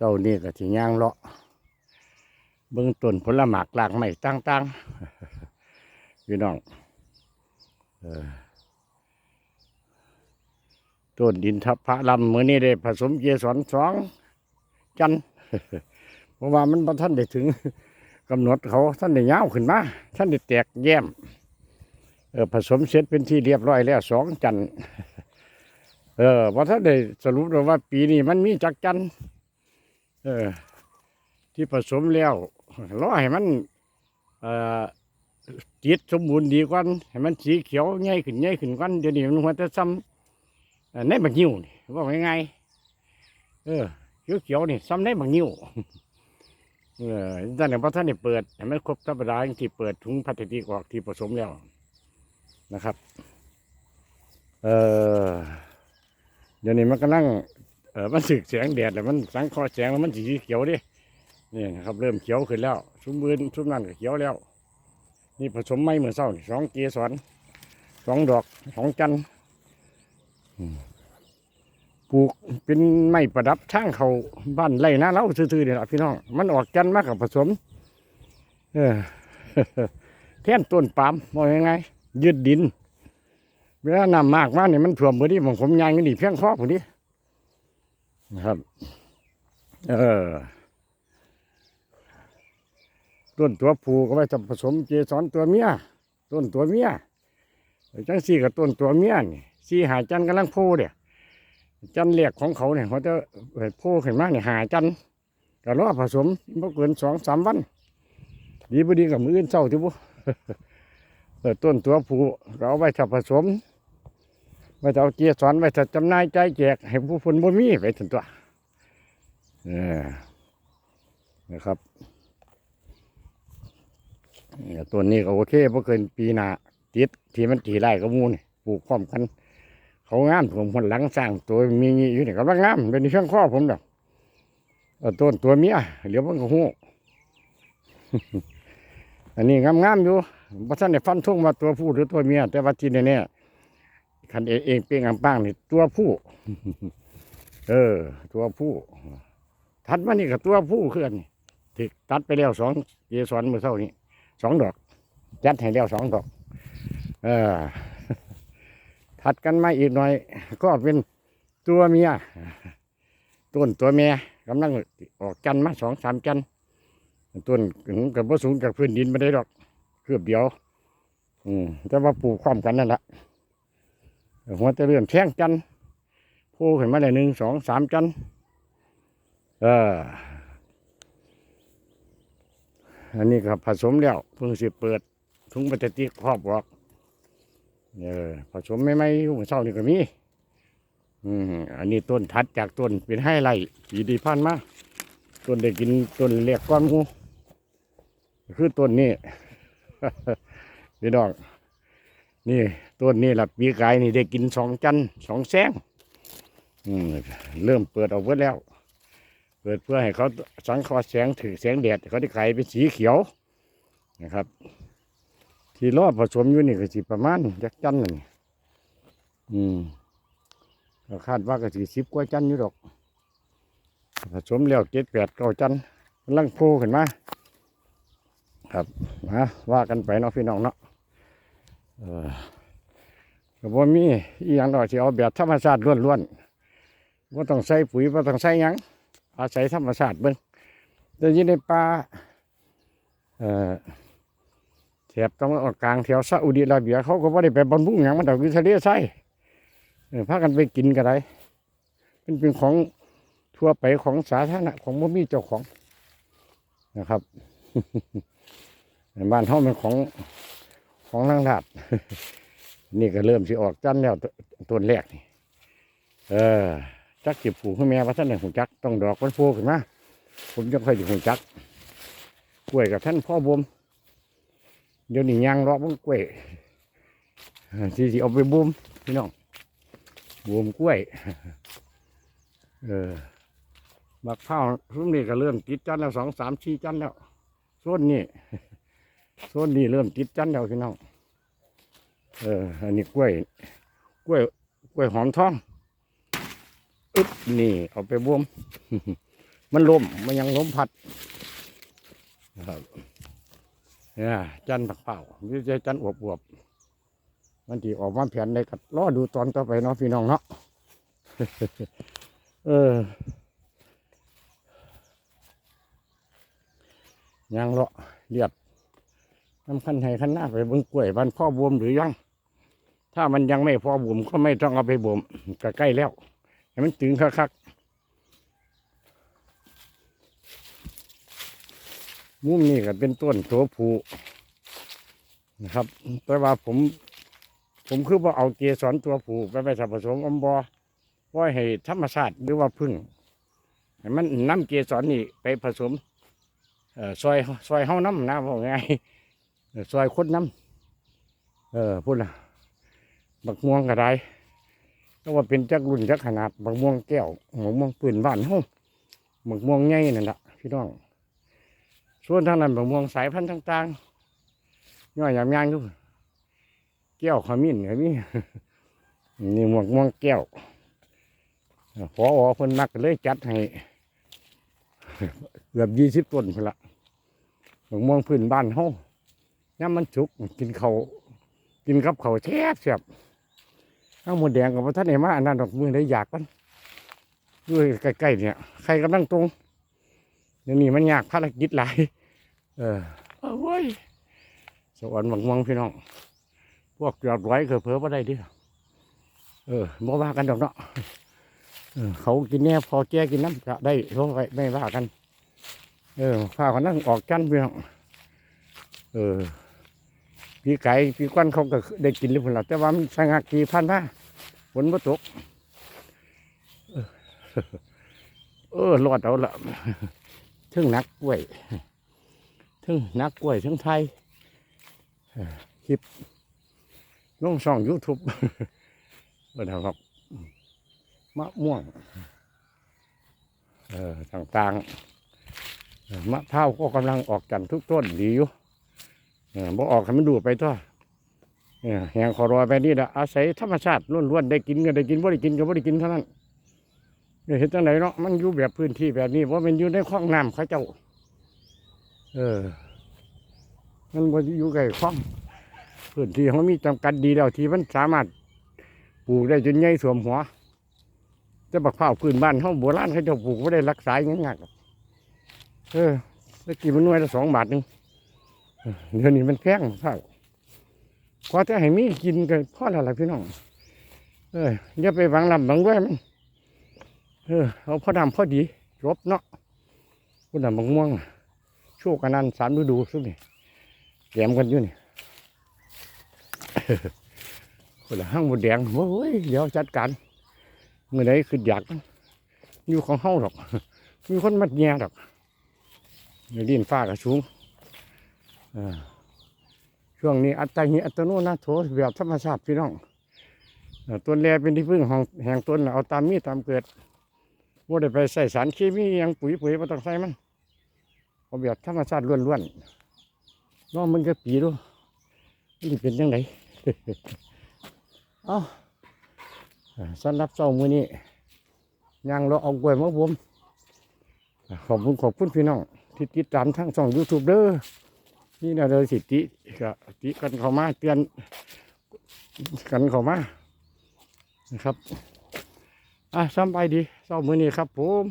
เจ้านี่ก็สิย่างเลาะเบื้องต้นผลหมากลากไม้ต่างๆพี่น้องออต้นดินทับพระลำเมื่อนี้ได้ผสมเกสรสองจันเพราะว่ามันท่านได้ถึงกำหนดเขาท่านได้ยาวขึ้นมาท่านได้แตกแย้มเออผสมเสร็จเป็นที่เรียบร้อยแล้วสองจันเออพอท่านได้สรุปแล้วว่าปีนี้มันมีจักจันท เออ ที่ผสมแล้วรอให้มันเอ่อจิตสมบูรณ์ดีกว่าให้มันสีเขียวใหญ่ขึ้นใหญ่ขึ้นกว่าเดี๋ยวนี้มันหัวแต่ซ้ำในบักนิ้วนี่ว่าง่ายๆเออเขียวเขียวนี่ซ้ำในบักนิ้วเออท่านเนี่ยพอท่านได้เปิดให้มันครบธรรมดาที่เปิดถุงพลาสติกออกที่ผสมแล้วนะครับ เออเดี๋ยวนี้มันกำลัง เออมันสึกแสงแดดแล้วมันสังเคราะห์แสงแล้วมันสีเขียวดินี่นะครับเริ่มเขียวขึ้นแล้วชุ่มมืนชุ่มนั่นก็เขียวแล้ว นี่ผสมไม้เหมื่อเช้าสองเกสรสองดอกสองจันทร์ปลูกเป็นไม้ประดับช่างเขาบ้านไร่นาเล้าซื่อๆเนี่แหละพี่น้องมันออกจันทร์มากกับผสม เออแท่นต้นปาล์มมองยังไงยืดดินเวลานำมากมากเนี่ยมันถ่วมพอดีผมผมยางนี่เพียงคอพอดี นะครับ เออต้นตัวผู้ก็ไว้ผสมเกสรตัวเมียต้นตัวเมียจังสี่กับต้นตัวเมียนี่สี่หาจันทร์กำลังโพเดียจันทร์เรียกของเขาเนี่ยเขาจะโพขึ้นมาเนี่ยหาจันก็รอผสมบ่เกินสองสามวันดีบ่ดีกับมืออื่นเศร้าที่บุต้นตัวผู้ก็เอาไว้ถ้าผสม ไว้ถ้าเอาเกียร์สรไว้ถ้าจำนายใจแจกให้ผู้คนบ่มีไปถึงตัวเออนะครับเนี่ยต้นนี้ก็โอเคเพราะเกินปีหนาติดที่มันตีไร่ก็มูนี่ปลูกพร้อมกัน เขางามผมคนหลังสร้างตัวมีอยู่นี่กำลังงามเป็นช่วงข้อผมดอกเออต้นตัวเมียเดี๋ยวมันก็หูอันนี้งามๆอยู่เพราะท่านได้ฟันทุ่งมาตัวผู้หรือตัวเมียแต่ว่าที่เนี่ย คันเองเองเป้งอังป้างนี่ตัวผู้ เออ ตัวผู้ ทัดมานี่กับตัวผู้เคือนนี่ที่ตัดไปแล้วสองเกสรเมื่อเช้านี้สองดอก จัดให้แล้วสองดอก เออ ถัดกันมาอีกหน่อย ก็เป็นตัวเมียต้นตัวเมียกำลังออกจันทร์มาสองสามจันทร์ต้นกับว่าสูงจากพื้นดินไม่ได้ดอกเกือบเดียว อืมแต่ว่าปลูกความกันนั่นแหละ หัวต่เรื่องแท่งจันโผล่ขึ้นมาได้หนึ่งสองสามจันเอออันนี้ก็ผสมแล้วเพิ่งสิเปิดถุงพลาสติครอบออกเออผสมไม่ไม่ยุ่งเศร้านี่ก็มีอืมอันนี้ต้นทัดจากต้นเป็นให้ไรปีดีพันมาต้นได้กินต้นเรียกก้อนหูคือต้นนี้พี่น้อง นี่ต้นนี้ละปีกายนี่ได้กินสองจันสองแซงเริ่มเปิดออกเบิดแล้ว เปิดเพื่อให้เขาสังเคราะห์แสงถือแสงแดดเขาได้ไข่เป็นสีเขียวนะครับ ที่รอบผสมอยู่นี่ก็สิประมาณจักจันนั่นอืมก็คาดว่าก็สิสิบกว่าจันอยู่ดอก ผสมแล้วเจ็ดแปดเก้าจันกำลังโผล่ขึ้นมาครับมาว่ากันไปเนาะพี่น้องเนาะ ก็บ่มีอีหยังดอกที่เอาแบบธรรมชาติล้วนๆว่าต้องใส่ปุ๋ยว่าต้องใส่หยังอาศัยธรรมชาติเบิ่งแต่ยินในป่าเอ่อแถบตรงออกกลางแถวซาอุดิอาระเบียเขาก็ไม่ได้ไปบำรุงอย่างมันดอกอยู่ทะเลทรายเออพากันไปกินก็ได้เป็นเป็นของทั่วไปของสาธารณะของบ่มีเจ้าของนะครับบ้านเฮาเป็นของ ของทางราดนี่ก็เริ่มสิออกจันแล้วต้นแรกนี่ เออ จักจิบผูกให้แม่ว่าท่านเนี่ยหูจัก ต้องดอกมันโผล่ขึ้นมาผมจะค่อยอยู่หูจักกล้วยกับท่านพ่อบวมเดี๋ยวนี้ยางรอบมันกล้วยเออที่ที่เอาไปบุมพี่น้องบวมกล้วย เออบักข้าวรุ่นนี้ก็เริ่มติดจันแล้วสองสามสี่จันแล้วส่วนนี้ ส่วนนี้เริ่มติดจันแล้วพี่น้องเอออันนี้กล้วย กล้วย กล้วยหอมทองอึ๊บนี่ เอาไปบวมมันลมมันยังล้มพัดนะครับเนี่ยจันทร์ผักเป่าหรือจะจันทร์อวบอวบมันที่ออกมาแผ่นในกัดรอดูตอนต่อไปเนาะพี่น้องเนาะเออยังเลาะเรียบ น้ำคันให้ขันหน้าไปบึงกล้วยบ้านพ่อบวมหรือยัง ถ้ามันยังไม่พอบวมก็ไม่ต้องเอาไปบวมก็ใกล้แล้วให้มันตึงคักๆมุมนี้ก็เป็นต้นโถผูนะครับ แต่ว่าผม ผมคือว่าเอาเกสรตัวผูไปไปผสมอมบอไว้ให้ธรรมชาติหรือว่าพึ่งให้มันน้ำเกสรนี่ไปผสมเอ่อซอยซอยเฮาน้ำนะบอกไงาย ซอยคดน้ำเออพูดละบักม่วงก็ได้ก็ว่าเป็นจักรุ่นจักขนาดบักม่วงแก้วบักม่วงปืนบ้านเฮาบักม่วงใหญ่นั่นแหละพี่น้องส่วนทางนั้นบักม่วงสายพันธุ์ต่างๆย่อยยำยางทุกแก้วขมิ้นก็มีนี่หมวกม่วงแก้วพออเพิ่นมักเลยจัดให้เกือบยี่สิบต้นพุ่นละบักม่วงพื้นบ้านเฮา ย่ำมันสุกกินเขากินกับเขาแซ่บแซ่บข้าวหมูแดงกับท่านเห็นมาอันนั้นดอกมือได้อยากมันด้วยใกล้ๆเนี่ย ใครกำลังตรงเดี๋ยวนี้มันยากภารกิจหลาย เออเอาเว้ยสวรรค์หวังวังพี่น้อง พวกจอดไว้เผลอๆมาได้ดิเออบ่ว่ากันดอกเนาะเออเขากินแน่พอแก่กินน้ำก็ได้เขาไม่ไม่ว่ากัน เออพาคนนั้นออกจันพี่น้องเออ พี่ไก่พี่กวนเขาก็ได้กินหรือเปล่าแต่ว่ามันสังักกี่พันมาฝนมาตก เออรอดเอาละทึ่งนักกล้วยทึ่งนักกล้วยทึ่งไทยคลิปลงช่องยูทูบเออนะครับมะม่วงเออต่างๆมะพร้าวก็กำลังออกจันทุกต้นดีอยู่ บ่ออกให้มันดูไปทั่วเออแหงขอรอยไปนี่นะอาศัยธรรมชาติล้วนๆได้กินก็ได้กินบ่ได้กินก็บ่ได้กินเท่านั้นเห็นจังไหนเนาะมันอยู่แบบพื้นที่แบบนี้เพราะมันอยู่ในคลองน้ำเขาเจ้า เออ มันบ่ได้อยู่ใกล้คลองพื้นที่เขามีจำกัดดีแล้วที่มันสามารถปลูกได้จนใหญ่สวมหัวแต่บักพร้าวพื้นบ้านเขาโบราณเขาเจ้าปลูกไม่ได้รักษาอย่างงี้ยากหรอกเออตะกี้มันหน่วยละสองบาทนึง เดี๋ยวนี้มันแพงข้าวพอจะให้มีกินกันพ่อแล้วล่ะพี่น้อง เอออย่าไปหวังลำหวังแว่มันเออเอาพอดำพอดีจบเนาะคุณดำบางม่วงโชคกันนันสามฤดูสุดนี่แกมกันอยู่นี่คนละห้างบดแดงโอ้ยเดี๋ยวจัดการเมื่อไหคืออยากอยู่ของเฮาหรอก มีคนมัดแย่หรอกเดี๋ยวดินฟ้าก็สูงอ่า ช่วงนี้อัตตาหิอัตโนนาโถแบบธรรมชาติพี่น้องต้นแรเป็นที่พึ่งของแห่งต้นเอาตามมีตามเกิดว่าได้ไปใส่สารเคมียังปุ๋ยปุ๋ยมาต้องใส่มันเอาแบบธรรมชาติล้วนๆน้องมันก็ปีดูมันสิเป็นยังไงเอาอ่าสำหรับเจ้ามือนี้ยังเราเอากล้วยมาผมอ่าขอบคุณขอบคุณพี่น้องที่ติดตามทั้งช่องยูทูบเด้อ นี่นะเลยสิติก็ติกันเข้ามาเตือนกันเข้ามานะครับอะสำไปดีเช้ามือนี้ครับผม